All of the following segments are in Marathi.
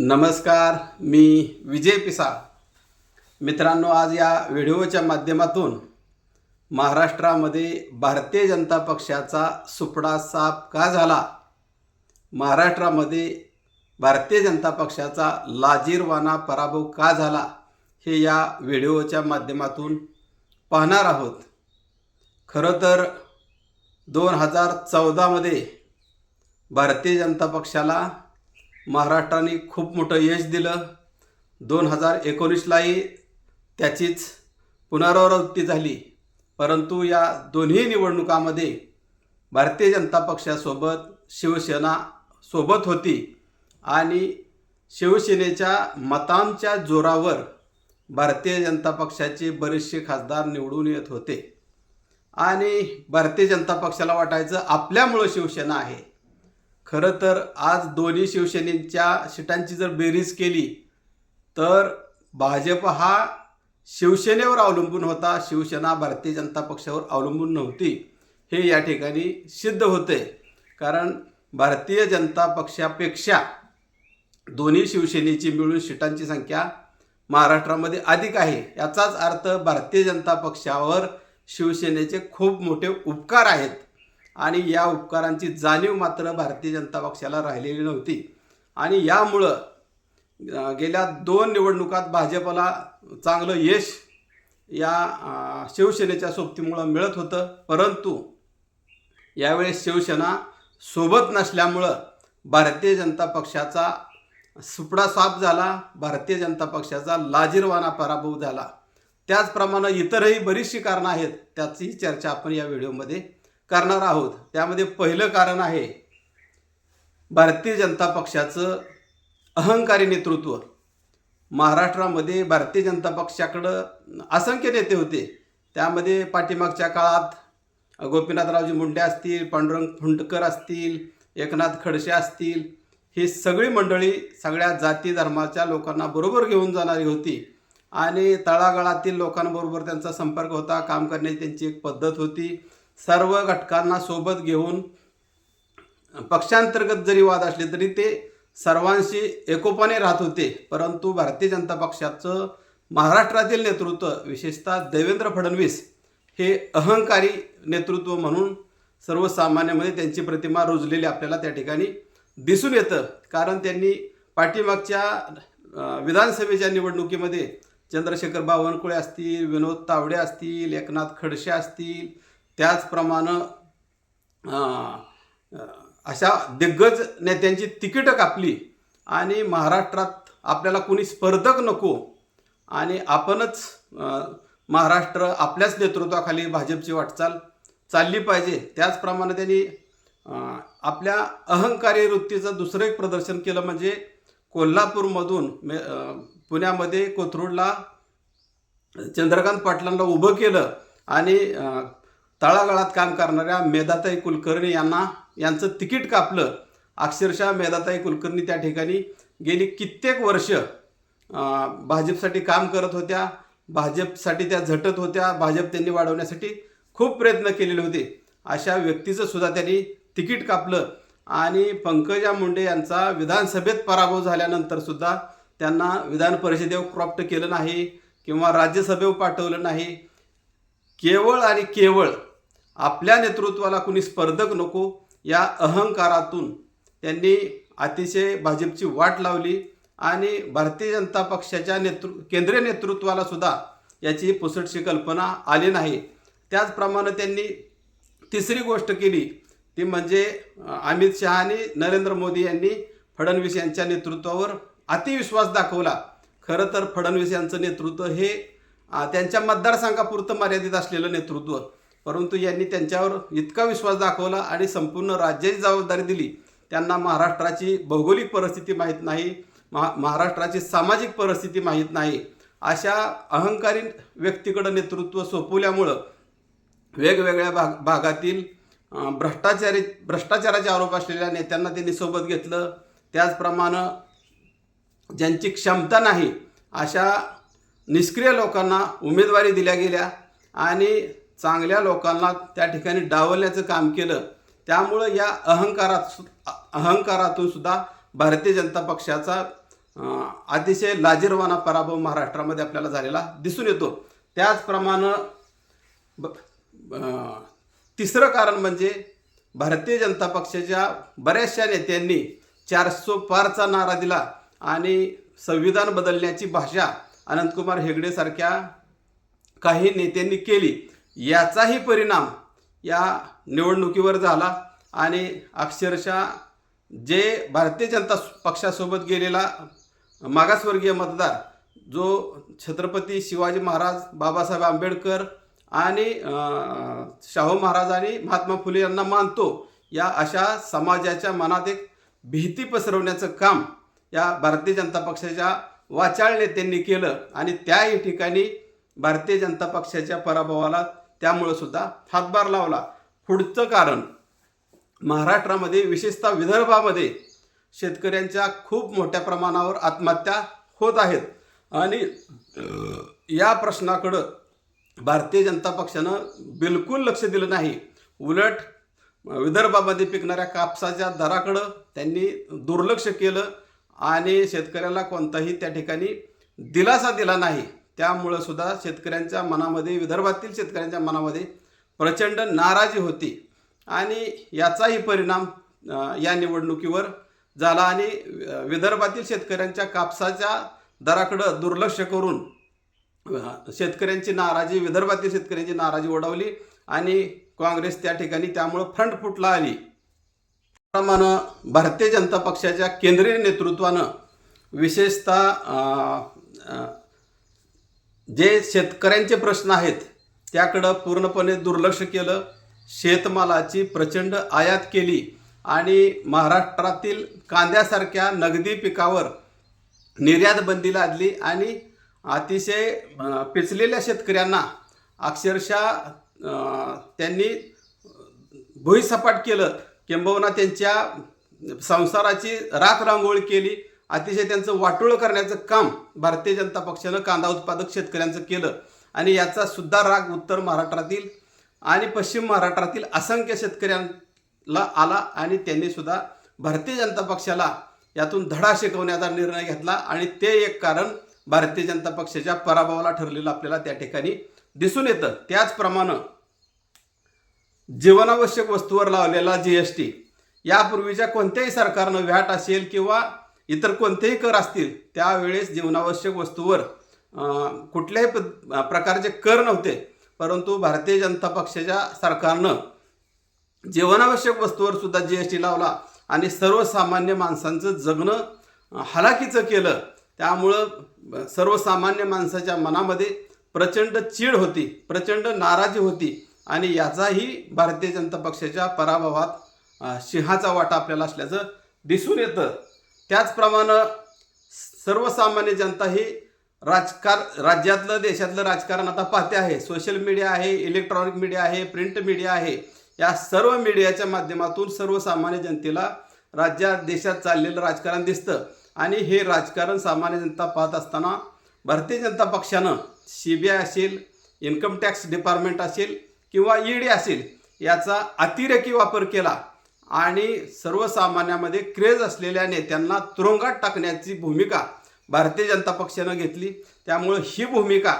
नमस्कार मी विजय पिसाळ. मित्रांनो आज या व्हिडिओच्या माध्यमातून महाराष्ट्रामध्ये भारतीय जनता पक्षाचा सुपडा साफ का झाला? महाराष्ट्रामध्ये भारतीय जनता पक्षाचा लाजीरवाना पराभव का झाला? हे या व्हिडिओच्या माध्यमातून पाहणार आहोत. खरं तर दोन हजार चौदामध्ये भारतीय जनता पक्षाला महाराष्ट्राने खूप मोठं यश दिलं. दोन हजार एकोणीसलाही त्याचीच पुनरावृत्ती झाली. परंतु या दोन्ही निवडणुकामध्ये भारतीय जनता पक्षासोबत शिवसेना सोबत होती आणि शिवसेनेच्या मतांच्या जोरावर भारतीय जनता पक्षाचे बरेचसे खासदार निवडून येत होते. आणि भारतीय जनता पक्षाला वाटायचं आपल्यामुळं शिवसेना आहे. खरं तर आज दोन्ही शिवसेनेच्या शिटांची जर बेरीज केली तर भाजप हा शिवसेनेवर अवलंबून होता शिवसेना भारतीय जनता पक्षावर अवलंबून नव्हती. हे या ठिकाणी सिद्ध होते. कारण भारतीय जनता पक्षापेक्षा दोन्ही शिवसेनेची मिळून शिटांची संख्या महाराष्ट्रामध्ये अधिक आहे. याचाच अर्थ भारतीय जनता पक्षावर शिवसेनेचे खूप मोठे उपकार आहेत. आणि या उपकारांची जाणीव मात्र भारतीय जनता पक्षाला राहिलेली नव्हती. आणि यामुळं गेल्या दोन निवडणुकात भाजपला चांगलं यश या शिवसेनेच्या सोबतीमुळं मिळत होतं. परंतु यावेळेस शिवसेना सोबत नसल्यामुळं भारतीय जनता पक्षाचा सुपडा साफ झाला भारतीय जनता पक्षाचा लाजीरवाना पराभव झाला. त्याचप्रमाणे इतरही बरीचशी कारणं आहेत त्याचीही चर्चा आपण या व्हिडिओमध्ये करणार आहोत. त्यामध्ये पहिलं कारण आहे भारतीय जनता पक्षाचं अहंकारी नेतृत्व. महाराष्ट्रामध्ये भारतीय जनता पक्षाकडं असंख्य नेते होते. त्यामध्ये पाठीमागच्या काळात गोपीनाथरावजी मुंडे असतील पांडुरंग फुंडकर असतील एकनाथ खडसे असतील ही सगळी मंडळी सगळ्या जाती धर्माच्या लोकांना बरोबर घेऊन जाणारी होती. आणि तळागाळातील लोकांबरोबर त्यांचा संपर्क होता काम करण्याची त्यांची एक पद्धत होती. सर्व घटकांना सोबत घेऊन पक्षांतर्गत जरी वाद असले तरी ते सर्वांशी एकोपाने राहत होते. परंतु भारतीय जनता पक्षाचं महाराष्ट्रातील नेतृत्व विशेषतः देवेंद्र फडणवीस हे अहंकारी नेतृत्व म्हणून सर्वसामान्यामध्ये त्यांची प्रतिमा रुजलेली आपल्याला त्या ठिकाणी दिसून येतं. कारण त्यांनी पाठीमागच्या विधानसभेच्या निवडणुकीमध्ये चंद्रशेखर बावनकुळे असतील विनोद तावडे असतील एकनाथ खडसे असतील त्याचप्रमाणे अशा दिग्गज नेत्यांची तिकीटं कापली आणि महाराष्ट्रात आपल्याला कोणी स्पर्धक नको आणि आपणच महाराष्ट्र आपल्याच नेतृत्वाखाली भाजपची वाटचाल चालली पाहिजे. त्याचप्रमाणे त्यांनी आपल्या अहंकारी वृत्तीचं दुसरं एक प्रदर्शन केलं म्हणजे कोल्हापूरमधून मे पुण्यामध्ये कोथरूडला चंद्रकांत पाटलांना उभं केलं आणि तळागाळात काम करणाऱ्या मेधाताई कुलकर्णी यांना यांचं तिकीट कापलं. अक्षरशः मेधाताई कुलकर्णी त्या ठिकाणी गेली कित्येक वर्ष भाजपसाठी काम करत होत्या भाजपसाठी त्या झटत होत्या भाजप त्यांनी वाढवण्यासाठी खूप प्रयत्न केलेले होते. अशा व्यक्तीचं सुद्धा त्यांनी तिकीट कापलं आणि पंकजा मुंडे यांचा विधानसभेत पराभव झाल्यानंतर सुद्धा त्यांना विधान परिषदेवर क्रॉप्ट केलं नाही किंवा राज्यसभेवर पाठवलं नाही. केवळ आणि केवळ आपल्या नेतृत्वाला कुणी स्पर्धक नको या अहंकारातून त्यांनी अतिशय भाजपची वाट लावली आणि भारतीय जनता पक्षाच्या नेतृ केंद्रीय नेतृत्वाला सुद्धा याची पुसटशी कल्पना आली नाही. त्याचप्रमाणे त्यांनी तिसरी गोष्ट केली ती म्हणजे अमित शहा आणि नरेंद्र मोदी यांनी फडणवीस यांच्या नेतृत्वावर अतिविश्वास दाखवला. खरं तर फडणवीस यांचं नेतृत्व हे त्यांच्या मतदारसंघापुरतं मर्यादित असलेलं नेतृत्व परंतु यांनी त्यांच्यावर इतका विश्वास दाखवला आणि संपूर्ण राज्याची जबाबदारी दिली. त्यांना महाराष्ट्राची भौगोलिक परिस्थिती माहीत नाही महा महाराष्ट्राची सामाजिक परिस्थिती माहीत नाही. अशा अहंकारी व्यक्तीकडं नेतृत्व सोपवल्यामुळं वेगवेगळ्या भाग भागातील भ्रष्टाचारी भ्रष्टाचाराचे आरोप असलेल्या नेत्यांना त्यांनी सोबत घेतलं. त्याचप्रमाणे ज्यांची क्षमता नाही अशा निष्क्रिय लोकांना उमेदवारी दिल्या गेल्या आणि चांगल्या लोकांना त्या ठिकाणी डावलण्याचं काम केलं. त्यामुळं या अहंकारात सु- अहंकारातून सुद्धा भारतीय जनता पक्षाचा अतिशय लाजीरवाना पराभव महाराष्ट्रामध्ये आपल्याला झालेला दिसून येतो. त्याचप्रमाणे ब- तिसरं कारण म्हणजे भारतीय जनता पक्षाच्या बऱ्याचशा नेत्यांनी चारसो पारचा नारा दिला आणि संविधान बदलण्याची भाषा अनंतकुमार हेगडेसारख्या काही नेत्यांनी केली. याचाही परिणाम या निवडणुकीवर झाला आणि अक्षरशः जे भारतीय जनता पक्षासोबत गेलेला मागासवर्गीय मतदार जो छत्रपती शिवाजी महाराज बाबासाहेब आंबेडकर आणि शाहू महाराज आणि महात्मा फुले यांना मानतो या अशा समाजाच्या मनात एक भीती पसरवण्याचं काम या भारतीय जनता पक्षाच्या वाचाळ नेत्यांनी केलं आणि त्याही ठिकाणी भारतीय जनता पक्षाच्या पराभवाला त्यामुळं सुद्धा हातभार लावला. पुढचं कारण महाराष्ट्रामध्ये विशेषतः विदर्भामध्ये शेतकऱ्यांच्या खूप मोठ्या प्रमाणावर आत्महत्या होत आहेत. आणि या प्रश्नाकडं भारतीय जनता पक्षानं बिलकुल लक्ष दिलं नाही. उलट विदर्भामध्ये पिकणाऱ्या कापसाच्या दराकडं त्यांनी दुर्लक्ष केलं आणि शेतकऱ्याला कोणताही त्या ठिकाणी दिलासा दिला नाही. त्यामुळं सुद्धा शेतकऱ्यांच्या मनामध्ये विदर्भातील शेतकऱ्यांच्या मनामध्ये प्रचंड नाराजी होती. आणि याचाही परिणाम या निवडणुकीवर झाला आणि विदर्भातील शेतकऱ्यांच्या कापसाच्या दराकडं दुर्लक्ष करून शेतकऱ्यांची नाराजी विदर्भातील शेतकऱ्यांची नाराजी ओढवली आणि काँग्रेस त्या ठिकाणी त्यामुळं फ्रंट फुटला आली. प्रमाणे भारतीय जनता पक्षाच्या केंद्रीय नेतृत्वानं विशेषतः जे शेतकऱ्यांचे प्रश्न आहेत त्याकडं पूर्णपणे दुर्लक्ष केलं. शेतमालाची प्रचंड आयात केली आणि महाराष्ट्रातील कांद्यासारख्या नगदी पिकावर निर्यात बंदी लादली आणि अतिशय पिचलेल्या शेतकऱ्यांना अक्षरशः त्यांनी भुईसपाट केलं. किंबहुना त्यांच्या संसाराची राख रांगोळी केली. अतिशय त्यांचं वाटोळं करण्याचं काम भारतीय जनता पक्षानं कांदा उत्पादक शेतकऱ्यांचं केलं. आणि याचा सुद्धा राग उत्तर महाराष्ट्रातील आणि पश्चिम महाराष्ट्रातील असंख्य शेतकऱ्यांना आला आणि त्यांनी सुद्धा भारतीय जनता पक्षाला यातून धडा शिकवण्याचा निर्णय घेतला. आणि ते एक कारण भारतीय जनता पक्षाच्या पराभवाला ठरलेलं आपल्याला त्या ठिकाणी दिसून येतं. त्याचप्रमाणे जीवनावश्यक वस्तूवर लावलेला जी एस टी यापूर्वीच्या कोणत्याही सरकारनं व्हॅट असेल किंवा इतर कोणतेही कर असतील त्यावेळेस जीवनावश्यक वस्तूवर कुठल्याही प प्रकारचे कर नव्हते. परंतु भारतीय जनता पक्षाच्या सरकारनं जीवनावश्यक वस्तूवर सुद्धा जी एस टी लावला आणि सर्वसामान्य माणसांचं जगणं अं, हलाखीचं केलं. त्यामुळं सर्वसामान्य माणसाच्या मनामध्ये प्रचंड चीड होती प्रचंड नाराजी होती आणि याचाही भारतीय जनता पक्षाच्या पराभवात सिंहाचा वाटा आपल्याला असल्याचं दिसून येतं. त्याचप्रमाणे सर्वसामान्य जनता ही राजकार राज्यातलं देशातलं राजकारण आता पाहते आहे. सोशल मीडिया आहे इलेक्ट्रॉनिक मीडिया आहे प्रिंट मीडिया आहे. या सर्व मीडियाच्या माध्यमातून सर्वसामान्य जनतेला राज्यात देशात चाललेलं राजकारण दिसतं. आणि हे राजकारण सामान्य जनता पाहत असताना भारतीय जनता पक्षानं सी बी आय असेल इन्कम टॅक्स डिपार्टमेंट असेल किंवा ई डी असेल याचा अतिरेकी वापर केला. आणि सर्वसामान्यामध्ये क्रेज असलेल्या नेत्यांना तुरुंगात टाकण्याची भूमिका भारतीय जनता पक्षानं घेतली. त्यामुळं ही भूमिका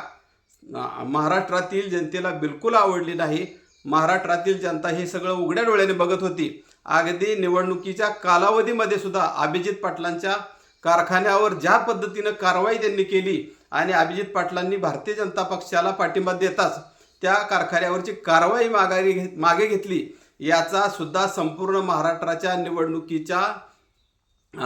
महाराष्ट्रातील जनतेला बिलकुल आवडली नाही. महाराष्ट्रातील जनता हे सगळं उघड्या डोळ्याने बघत होती. अगदी निवडणुकीच्या कालावधीमध्ये सुद्धा अभिजित पाटलांच्या कारखान्यावर ज्या पद्धतीनं कारवाई त्यांनी केली आणि अभिजित पाटलांनी भारतीय जनता पक्षाला पाठिंबा देताच त्या कारखान्यावरची कारवाई माघारी घे मागे घेतली याचा सुद्धा संपूर्ण महाराष्ट्राच्या निवडणुकीच्या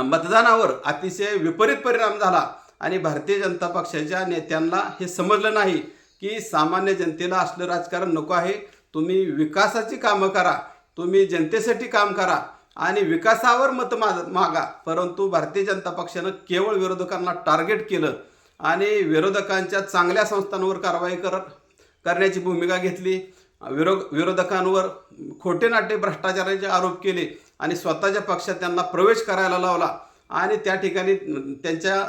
मतदानावर अतिशय विपरीत परिणाम झाला. आणि भारतीय जनता पक्षाच्या नेत्यांना हे समजलं नाही की सामान्य जनतेला असलं राजकारण नको आहे. तुम्ही विकासाची कामं करा. तुम्ही जनतेसाठी काम करा. आणि विकासावर मत मा मागा. परंतु भारतीय जनता पक्षानं केवळ विरोधकांना टार्गेट केलं आणि विरोधकांच्या चांगल्या संस्थांवर कारवाई कर करण्याची भूमिका घेतली. विरो विरोधकांवर खोटे नाटे भ्रष्टाचाराचे आरोप केले आणि स्वतःच्या पक्षात त्यांना प्रवेश करायला लावला आणि त्या ठिकाणी त्यांच्या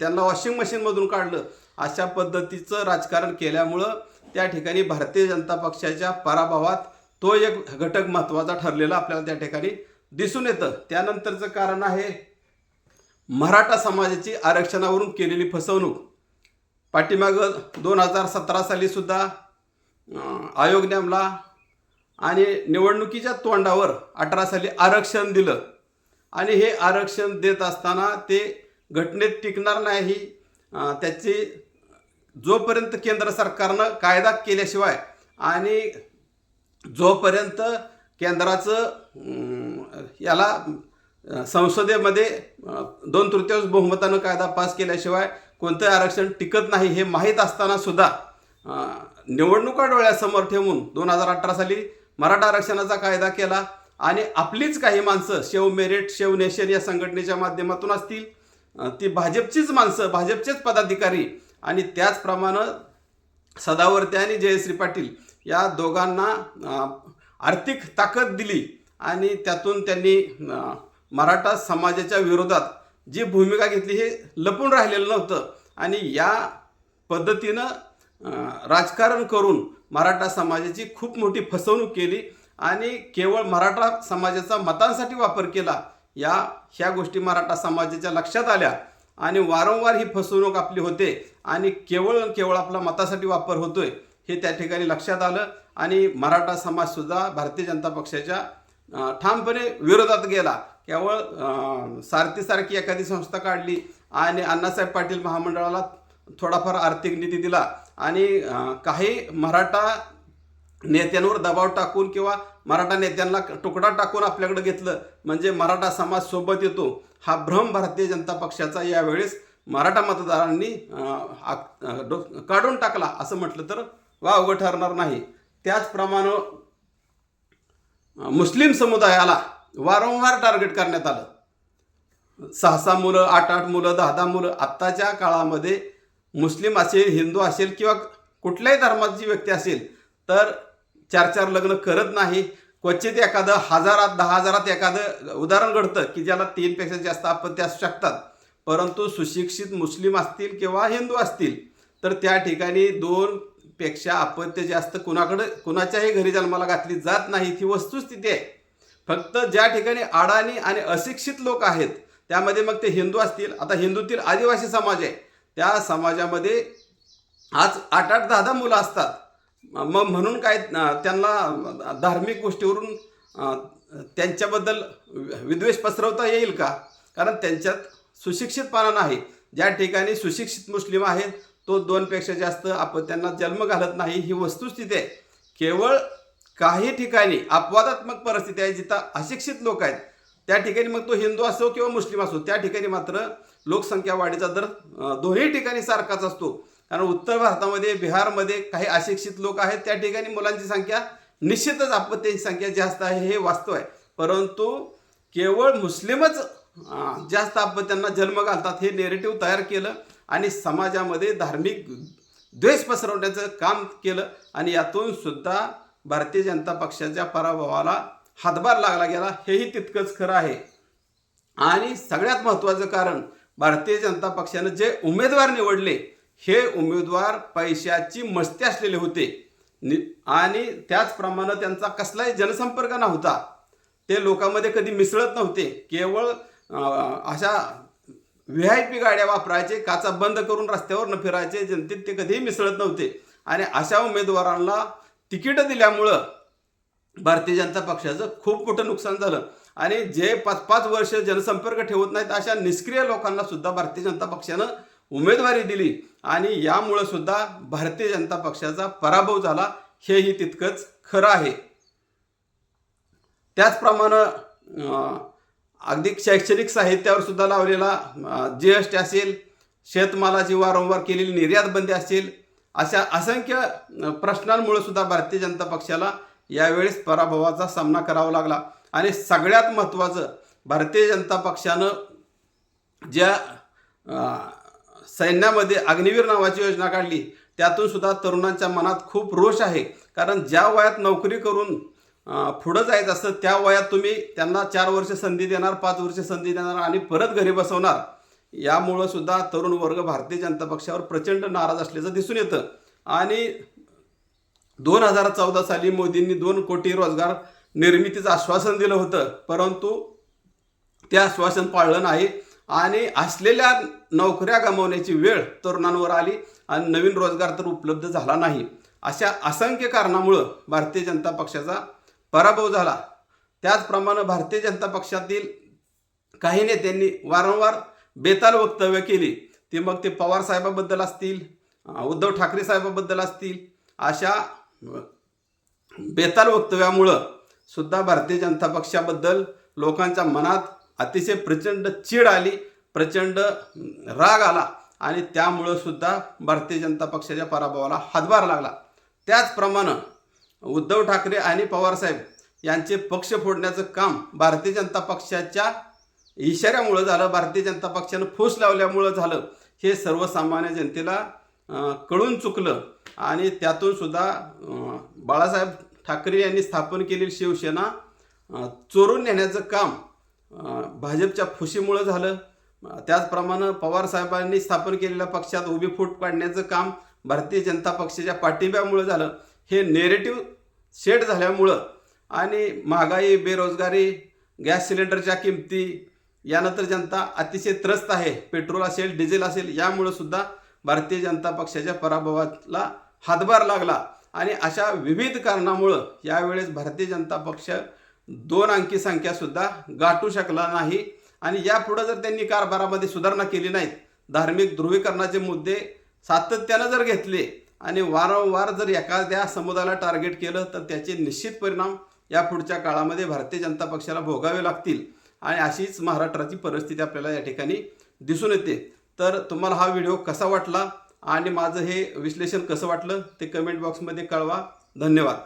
त्यांना वॉशिंग मशीनमधून काढलं. अशा पद्धतीचं राजकारण केल्यामुळं त्या ठिकाणी भारतीय जनता पक्षाच्या पराभवात तो एक घटक महत्त्वाचा ठरलेला आपल्याला त्या ठिकाणी दिसून येतं. त्यानंतरचं कारण आहे मराठा समाजाची आरक्षणावरून केलेली फसवणूक. पाठीमागं दोन हजार सतरा सालीसुद्धा आयोग नेमला आणि निवडणुकीच्या तोंडावर अठरा साली आरक्षण दिलं. आणि हे आरक्षण देत असताना ते घटनेत टिकणार नाही त्याची जोपर्यंत केंद्र सरकारनं कायदा केल्याशिवाय आणि जोपर्यंत केंद्राचं याला संसदेमध्ये दोन तृतीयांश बहुमतानं कायदा पास केल्याशिवाय कोणतं आरक्षण टिकत नाही हे माहीत असताना सुद्धा निवडणुका डोळ्यासमोर ठेवून दोन हजार अठरा साली मराठा आरक्षणाचा कायदा केला आणि आपलीच काही माणसं शेव मेरिट शेव नेशन या संघटनेच्या माध्यमातून असतील ती भाजपचीच माणसं भाजपचेच पदाधिकारी आणि त्याचप्रमाणे सदावर्ते आणि जयश्री पाटील या दोघांना आर्थिक ताकद दिली आणि त्यातून त्यांनी मराठा समाजाच्या विरोधात जी भूमिका घेतली हे लपून राहिलेलं नव्हतं आणि या पद्धतीनं राजकारण करून मराठा समाजाची खूप मोठी फसवणूक केली आणि केवळ मराठा समाजाचा मतांसाठी वापर केला या ह्या गोष्टी मराठा समाजाच्या लक्षात आल्या आणि वारंवार ही फसवणूक आपली होते आणि केवळ केवळ आपला मतासाठी वापर होतोय हे त्या ठिकाणी लक्षात आलं आणि मराठा समाजसुद्धा भारतीय जनता पक्षाच्या ठामपणे विरोधात गेला. केवळ सारथीसारखी एखादी संस्था काढली आणि अण्णासाहेब पाटील महामंडळाला थोडाफार आर्थिक निधी दिला आणि काही मराठा नेत्यांवर दबाव टाकून किंवा मराठा नेत्यांना तुकडा टाकून आपल्याकडे घेतलं म्हणजे मराठा समाज सोबत येतो हा भ्रम भारतीय जनता पक्षाचा यावेळेस मराठा मतदारांनी डो- काढून टाकला असं म्हटलं तर वावगं ठरणार नाही. त्याचप्रमाणे मुस्लिम समुदायाला वारंवार टार्गेट करण्यात आलं. सहा सहा मुलं आठ आठ मुलं दहा दहा मुलं आत्ताच्या काळामध्ये मुस्लिम असेल हिंदू असेल किंवा कुठल्याही धर्माची व्यक्ती असेल तर चार चार लग्न करत नाही. क्वचित एखादं हजारात दहा हजारात एखादं उदाहरण घडतं की ज्याला तीनपेक्षा जास्त आपत्ती असू शकतात. परंतु सुशिक्षित मुस्लिम असतील किंवा हिंदू असतील तर त्या ठिकाणी दोन पेक्षा अपत्य जास्त कुणाकडे कुणाच्याही घरी जन्माला घातली जात नाही. ती वस्तुस्थिती आहे. फक्त ज्या ठिकाणी अडाणी आणि अशिक्षित लोक आहेत त्यामध्ये मग ते हिंदू असतील. आता हिंदूतील आदिवासी समाज आहे. त्या समाजामध्ये आज आठ आठ दहा दहा मुलं असतात. मग म्हणून काय त्यांना धार्मिक गोष्टीवरून त्यांच्याबद्दल विद्वेष पसरवता येईल का? कारण त्यांच्यात सुशिक्षितपणा नाही. ज्या ठिकाणी सुशिक्षित मुस्लिम आहेत तो दोनपेक्षा जास्त आपण त्यांना जन्म घालत नाही ही वस्तुस्थिती आहे. केवळ काही ठिकाणी अपवादात्मक परिस्थिती आहे जिथं अशिक्षित लोक आहेत. त्या ठिकाणी मग तो हिंदू असो किंवा मुस्लिम असो त्या ठिकाणी मात्र लोकसंख्या वाढीचा दर दोन्ही ठिकाणी सारखाच असतो. कारण उत्तर भारतामध्ये बिहारमध्ये काही अशिक्षित लोक आहेत त्या ठिकाणी मुलांची संख्या निश्चितच आपत्त्यांची संख्या जास्त आहे हे वास्तव आहे. परंतु केवळ मुस्लिमच जास्त आपत्त्यांना जन्म घालतात हे नेरेटिव्ह तयार केलं आणि समाजामध्ये धार्मिक द्वेष पसरवण्याचं काम केलं आणि यातून सुद्धा भारतीय जनता पक्षाच्या पराभवाला हातभार लागला गेला हेही तितकंच खरं आहे. आणि सगळ्यात महत्त्वाचं कारण भारतीय जनता पक्षानं जे उमेदवार निवडले हे उमेदवार पैशाची मस्ती असलेले होते. नि आणि त्याचप्रमाणे त्यांचा कसलाही जनसंपर्क नव्हता. ते लोकांमध्ये कधी मिसळत नव्हते. केवळ अशा व्ही आय पी गाड्या वापरायचे काचा बंद करून रस्त्यावर न फिरायचे जनतेत ते कधीही मिसळत नव्हते. आणि अशा उमेदवारांना तिकीटं दिल्यामुळं भारतीय जनता पक्षाचं खूप मोठं नुकसान झालं. आणि जे पाच पाच वर्ष जनसंपर्क ठेवत नाहीत अशा निष्क्रिय लोकांना सुद्धा भारतीय जनता पक्षानं उमेदवारी दिली. आणि यामुळं सुद्धा भारतीय जनता पक्षाचा पराभव झाला हेही तितकंच खरं आहे. त्याचप्रमाणे अगदी शैक्षणिक साहित्यावर सुद्धा लावलेला जी एस टी असेल शेतमालाची वारंवार केलेली निर्यात बंदी असेल अशा असंख्य प्रश्नांमुळे सुद्धा भारतीय जनता पक्षाला यावेळेस पराभवाचा सामना करावा लागला. आणि सगळ्यात महत्त्वाचं भारतीय जनता पक्षानं ज्या सैन्यामध्ये अग्निवीर नावाची योजना काढली त्यातून सुद्धा तरुणांच्या मनात खूप रोष आहे. कारण ज्या वयात नोकरी करून पुढं जायचं असतं त्या वयात तुम्ही त्यांना चार वर्ष संधी देणार पाच वर्ष संधी देणार आणि परत घरी बसवणार यामुळं सुद्धा तरुण वर्ग भारतीय जनता पक्षावर प्रचंड नाराज असल्याचं दिसून येतं. आणि दोन हजार चौदा साली मोदींनी दोन कोटी रोजगार निर्मितीचं आश्वासन दिलं होतं. परंतु ते आश्वासन पाळलं नाही. आणि असलेल्या नोकऱ्या गमावण्याची वेळ तरुणांवर आली आणि नवीन रोजगार तर उपलब्ध झाला नाही. अशा असंख्य कारणामुळं भारतीय जनता पक्षाचा पराभव झाला. त्याचप्रमाणे भारतीय जनता पक्षातील काही नेत्यांनी वारंवार बेताल वक्तव्य केली. ती मग ते पवार साहेबाबद्दल असतील उद्धव ठाकरे साहेबाबद्दल असतील अशा बेताल वक्तव्यामुळं सुद्धा भारतीय जनता पक्षाबद्दल लोकांच्या मनात अतिशय प्रचंड चीड आली प्रचंड राग आला आणि त्यामुळं सुद्धा भारतीय जनता पक्षाच्या पराभवाला हातभार लागला. त्याचप्रमाणे उद्धव ठाकरे आणि पवारसाहेब यांचे पक्ष फोडण्याचं काम भारतीय जनता पक्षाच्या इशाऱ्यामुळं झालं भारतीय जनता पक्षानं फूस लावल्यामुळं झालं हे सर्वसामान्य जनतेला कळून चुकलं आणि त्यातून सुद्धा बाळासाहेब ठाकरे यांनी स्थापन केलेली शिवसेना चोरून नेण्याचं काम भाजपच्या फुशीमुळं झालं. त्याचप्रमाणे पवार साहेबांनी स्थापन केलेल्या पक्षात उभी फूट पाडण्याचं काम भारतीय जनता पक्षाच्या पाठिंब्यामुळं झालं. हे नेरेटिव्ह सेट झाल्यामुळं आणि महागाई बेरोजगारी गॅस सिलेंडरच्या किमती यानंतर जनता अतिशय त्रस्त आहे. पेट्रोल असेल डिझेल असेल यामुळं सुद्धा भारतीय जनता पक्षाच्या पराभवाला हातभार लागला. आणि अशा विविध कारणामुळं यावेळेस भारतीय जनता पक्ष दोन अंकी संख्यासुद्धा गाठू शकला नाही. आणि यापुढं जर त्यांनी कारभारामध्ये सुधारणा केली नाहीत धार्मिक ध्रुवीकरणाचे मुद्दे सातत्यानं जर घेतले आणि वारंवार जर एखाद्या समुदायाला टार्गेट केलं तर त्याचे निश्चित परिणाम या पुढच्या काळामध्ये भारतीय जनता पक्षाला भोगावे लागतील. आणि अशीच महाराष्ट्राची परिस्थिती आपल्याला या ठिकाणी दिसून येते. तर तुम्हाला हा व्हिडिओ कसा वाटला? आणि माझं हे विश्लेषण कसं वाटलं ते कमेंट बॉक्समध्ये कळवा. धन्यवाद.